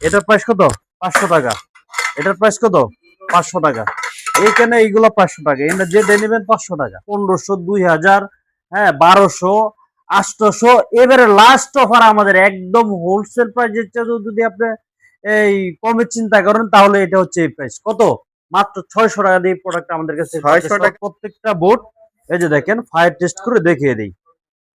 এটার প্রাইস কত? পাঁচশো টাকা। এটার প্রাইস কত? পাঁচশো টাকা। এইখানে এইগুলো পাঁচশো টাকা। এটা যেটা নেবেন পাঁচশো টাকা। পনেরোশো দুই হাজার হ্যাঁ বারোশো আটশোশো এবারে লাস্ট অফার আমাদের একদম হোলসেল প্রাইসের চেয়ে যদি আপনি এই কমে চিন্তা করেন তাহলে এটা হচ্ছে এই প্রাইস কত? মাত্র ছয়শো টাকা দিয়ে প্রোডাক্ট আমাদের কাছে 600 টাকা। প্রত্যেকটা বোর্ড এই যে দেখেন ফায়ার টেস্ট করে দেখিয়ে দিই।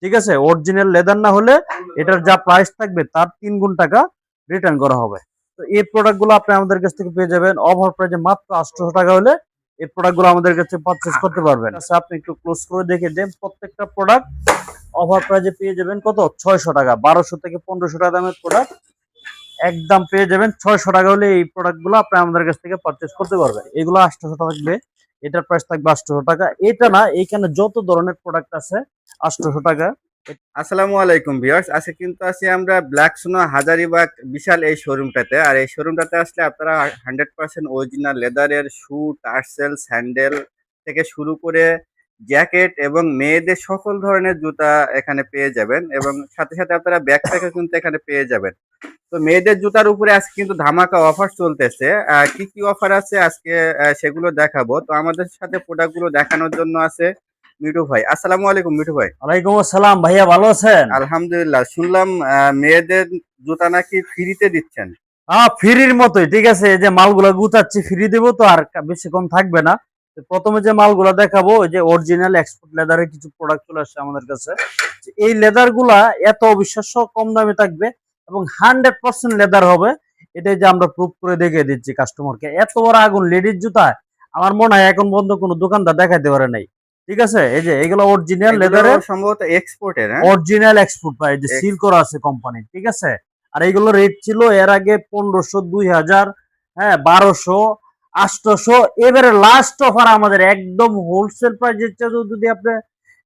ঠিক আছে? অরিজিনাল লেদার না হলে এটার যা প্রাইস থাকবে তার তিন গুণ টাকা রিটার্ন করা হবে। তো এই প্রোডাক্টগুলো আপনি আমাদের কাছ থেকে পেয়ে যাবেন। অফার প্রাইজে মাত্র আটশো টাকা হলে এই প্রোডাক্টগুলো আমাদের কাছে পারচেস করতে পারবেন। আচ্ছা আপনি একটু ক্লোজ করে দেখে দেন। প্রত্যেকটা প্রোডাক্ট অফার প্রাইজে পেয়ে যাবেন কত? ছয়শো টাকা। বারোশো থেকে পনেরোশো টাকা দামের প্রোডাক্ট একদম পেয়ে যাবেন। ছয়শো টাকা হলে এই প্রোডাক্টগুলো আপনি আমাদের কাছ থেকে পারচেস করতে পারবেন। এগুলো আটশো টাকা থাকবে। এটার প্রাইস থাকবে আটশো টাকা। এটা না, এইখানে যত ধরনের প্রোডাক্ট আছে আটশো টাকা। আসসালামু আলাইকুম ভিউয়ার্স। আজকে কিন্তু আছি আমরা ব্ল্যাক সোনা হাজারিবাগ বিশাল এই শোরুমটাতে আর এই শোরুমটাতে আসলে আপনারা হান্ড্রেড পার্সেন্ট অরিজিনাল লেদারের শু টার্সেল স্যান্ডেল থেকে শুরু করে জ্যাকেট এবং মেয়েদের সকল ধরনের জুতা এখানে পেয়ে যাবেন এবং সাথে সাথে আপনারা ব্যাকপ্যাকও কিন্তু এখানে পেয়ে যাবেন। তো মেয়েদের জুতার উপরে আজকে কিন্তু ধামাকা অফার চলতেছে। কি কি অফার আছে আজকে সেগুলো দেখাবো। তো আমাদের সাথে প্রোডাক্টগুলো দেখানোর জন্য আছে মিঠু ভাই। আসসালামু আলাইকুম মিঠু ভাই। ওয়ালাইকুম আসসালাম ভাইয়া ভালো আছেন? আলহামদুলিল্লাহ শুনলাম মেয়েদের জুতা নাকি ফ্রিতে দিচ্ছেন? হ্যাঁ ফ্রির মতোই ঠিক আছে? এই যে মালগুলা গুতাচ্ছি ফ্রি দেবো তো আর বেশি কম থাকবে না। প্রথমে যে মালগুলা দেখাবো ওই যে অরিজিনাল এক্সপোর্ট লেদারের কিছু প্রোডাক্ট চলে আসছে আমাদের কাছে। এই লেদারগুলা এত অবিশ্বাস্য কম দামে থাকবে এবং হান্ড্রেড পার্সেন্ট লেদার হবে এটাই যে আমরা প্রুফ করে দেখিয়ে দিচ্ছি কাস্টমারকে এত বড় আগুন লেডিস জুতা আমার মনে হয় এখন বন্ধ কোনো দোকানদার দেখাইতে পারে নাই। ঠিক আছে? এই যে এগুলো অরিজিনাল এগুলো লেদারের সম্ভবত এক্সপোর্টের হ্যাঁ? অরিজিনাল এক্সপোর্ট পাই যে সিল করা আছে কোম্পানি ঠিক আছে? আর এইগুলো রেট ছিল এর আগে পনেরোশো দুই হাজার হ্যাঁ বারোশো আটশোশো এবারে লাস্ট অফার আমাদের একদম হোলসেল প্রাইসের চেয়ে যদি আপনি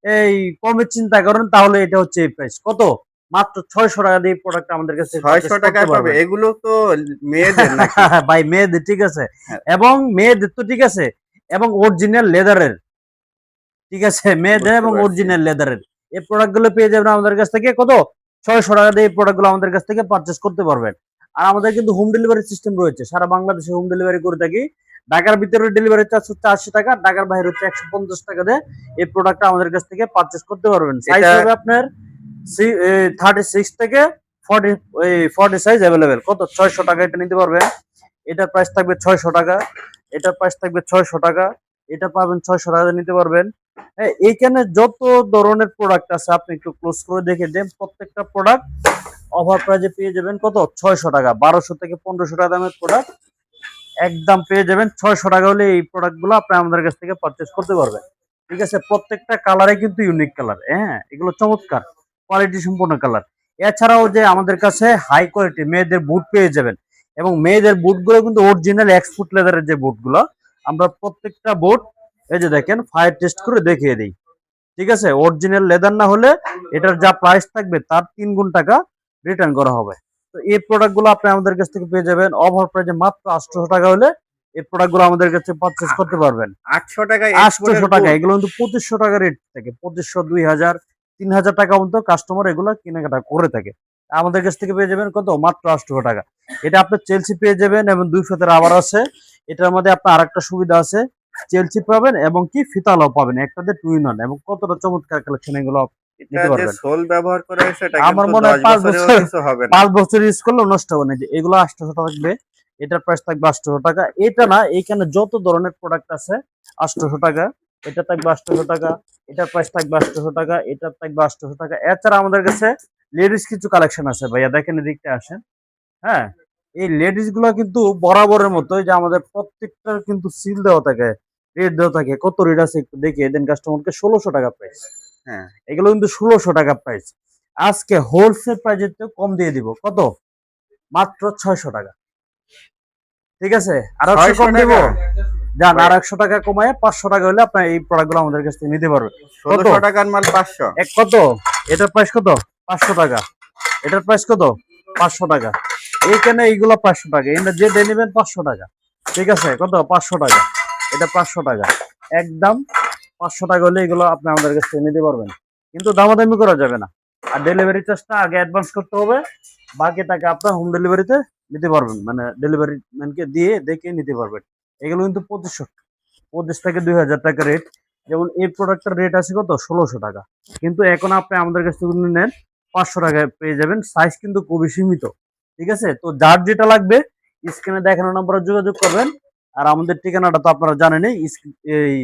এই কমে চিন্তা করেন তাহলে এটা হচ্ছে এই প্রাইস কত? মাত্র ছয়শো টাকা দিয়ে প্রোডাক্ট আমাদের কাছে ছয়শো টাকায় পাবে। এগুলো তো মেয়েদের নাকি? ভাই মেয়েদের ঠিক আছে? হ্যাঁ। এবং মেয়েদের তো ঠিক আছে? এবং অরিজিনাল লেদারের ঠিক আছে মেয়েদের এবং। অরিজিনাল লেদারের এই প্রোডাক্টগুলো পেয়ে যাবেন আমাদের কাছ থেকে কত? ছয়শো টাকা দিয়ে এই প্রোডাক্টগুলো আমাদের কাছ থেকে পারচেস করতে পারবেন। আর আমাদের কিন্তু হোম ডেলিভারি সিস্টেম রয়েছে সারা বাংলাদেশে হোম ডেলিভারি করে থাকি। ঢাকার ভিতরে ডেলিভারি চার্জ হচ্ছে আশি টাকা ঢাকার বাইরে হচ্ছে একশো পঞ্চাশ টাকা দিয়ে এই প্রোডাক্টটা আমাদের কাছ থেকে পারচেস করতে পারবেন। সাইজ হবে আপনার থার্টি সিক্স থেকে ফর্টি ফর্টি সাইজ অ্যাভেলেবেল কত? ছয়শো টাকা এটা নিতে পারবেন। এটার প্রাইস থাকবে ছয়শো টাকা এটার প্রাইস থাকবে ছয়শো টাকা এটা পাবেন ছয়শো টাকা নিতে পারবেন। এইখানে যত ধরনের প্রোডাক্ট আছে, আপনি একটু ক্লোজ করে দেখে দেন প্রত্যেকটা প্রোডাক্ট অফার প্রাইজে পেয়ে যাবেন কত? ছয়শো টাকা। বারোশো থেকে পনেরোশো টাকা দামের প্রোডাক্ট একদম পেয়ে যাবেন ছয়শো টাকা হলে এই প্রোডাক্টগুলো আপনি আমাদের কাছ থেকে পারচেস করতে পারবেন। ঠিক আছে? প্রত্যেকটা কালারে কিন্তু ইউনিক কালার হ্যাঁ এগুলো চমৎকার। কোয়ালিটি সম্পূর্ণ কালার এছাড়াও যে আমাদের কাছে হাই কোয়ালিটি মেয়েদের বুট পেয়ে যাবেন। এবং মেয়েদের বুটগুলো কিন্তু অরিজিনাল এক্সপোর্ট লেদারের যে বুটগুলো আমরা প্রত্যেকটা বুট এই যে দেখেন ফায়ার টেস্ট করে দেখিয়ে দিই। ঠিক আছে? অরিজিনাল লেদার না হলে এটার যা প্রাইস থাকবে তার তিন গুণ টাকা রিটার্ন করা হবে। তো এই প্রোডাক্টগুলো আপনি আমাদের কাছ থেকে পেয়ে যাবেন। অফার প্রাইসে মাত্র আটশোশো টাকা হলে এই প্রোডাক্টগুলো আমাদের কাছে পারচেস করতে পারবেন। আটশো টাকায় আটশোশো টাকা এগুলো কিন্তু পঁচিশশো টাকা রেট থাকে। পঁচিশশো দুই হাজার তিন হাজার টাকা পর্যন্ত কাস্টমার এগুলো কেনাকাটা করে থাকে। আমাদের কাছ থেকে পেয়ে যাবেন কত? মাত্র আটশোশো টাকা। এটা আপনার চেলসি পেয়ে যাবেন এবং দুই ফেতের আবার আছে। এটার মধ্যে আপনার আরেকটা সুবিধা আছে। চেলসি পাবেন এবং কি ফিতালাও পাবেন একটাতে টুই নন এবং কতটা চমৎকার কালেকশন এগুলো আমার মনে হয় পাঁচ বছর- হবে পাঁচ বছর ইউজ করলে নষ্ট হবে না। যে এগুলো আটশোশো টাকা থাকবে এটার প্রাইস থাকবে আটশোশো টাকা। এটা না এখানে যত ধরনের প্রোডাক্ট আছে আটশোশো টাকা। এটা থাকবে আটশোশো টাকা এটার প্রাইস থাকবে আটশোশো টাকা এটার থাকবে আটশোশো টাকা। এছাড়া আমাদের কাছে লেডিস কিছু কালেকশন আছে ভাইয়া দেখেন এদিকটা আসেন। হ্যাঁ এই লেডিসগুলো কিন্তু বরাবরের মতো যে আমাদের প্রত্যেকটার কিন্তু সিল দেওয়া থাকে। রেট দেওয়া থাকে। কত রেট আছে একটু দেখে দেন কাস্টমারকে ষোলোশো টাকা প্রাইস হ্যাঁ। এগুলো কিন্তু ষোলোশো টাকা প্রাইস আজকে হোলসেল প্রাইজের থেকে কম দিয়ে দিব। কত? মাত্র ছয়শো টাকা। ঠিক আছে? আর কম দিব? যান আর একশো টাকা কমায় পাঁচশো টাকা হলে আপনার এই প্রোডাক্টগুলো আমাদের কাছ থেকে নিতে পারবে ষোলোশো টাকার মাল পাঁচশো। এক কত? এটার প্রাইস কত? পাঁচশো টাকা। এটার প্রাইস কত? পাঁচশো টাকা। এইখানে এইগুলো পাঁচশো টাকা। এটা যে নেবেন পাঁচশো টাকা। ঠিক আছে? কত? পাঁচশো টাকা। এটা পাঁচশো টাকা। একদম পাঁচশো টাকা হলে এগুলো আপনি আমাদের কাছ নিতে পারবেন। কিন্তু দামাদামি করা যাবে না। আর ডেলিভারি চার্জটা আগে অ্যাডভান্স করতে হবে। বাকি টাকা আপনার হোম ডেলিভারিতে নিতে পারবেন। মানে ডেলিভারি ম্যানকে দিয়ে দেখে নিতে পারবেন। এগুলো কিন্তু পঁচিশশো পঁচিশ থেকে দুই হাজার টাকা রেট যেমন এই প্রোডাক্টের রেট আছে কত? ষোলোশো টাকা। কিন্তু এখন আপনি আমাদের কাছ থেকে নেন পাঁচশো টাকায় পেয়ে যাবেন। সাইজ কিন্তু খুবই সীমিত। ঠিক আছে? তো যার যেটা লাগবে স্ক্রিনে দেখানো নম্বরে যোগাযোগ করবেন। আর আমাদের ঠিকানাটা তো আপনারা জানেনই এই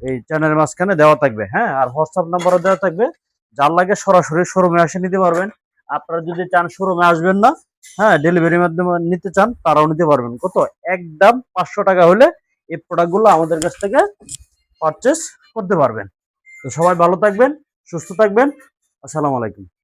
এই চ্যানেলের মাঝখানে দেওয়া থাকবে হ্যাঁ? আর হোয়াটসঅ্যাপ নাম্বারও দেওয়া থাকবে, যার লাগে সরাসরি শোরুমে এসে নিতে পারবেন। আপনারা যদি চান শোরুমে আসবেন না হ্যাঁ ডেলিভারির মাধ্যমে নিতে চান, তারাও নিতে পারবেন। কত? একদম পাঁচশো টাকা হলে এই প্রোডাক্টগুলো আমাদের কাছ থেকে পারচেস করতে পারবেন। তো সবাই ভালো থাকবেন, সুস্থ থাকবেন। আসসালামু আলাইকুম।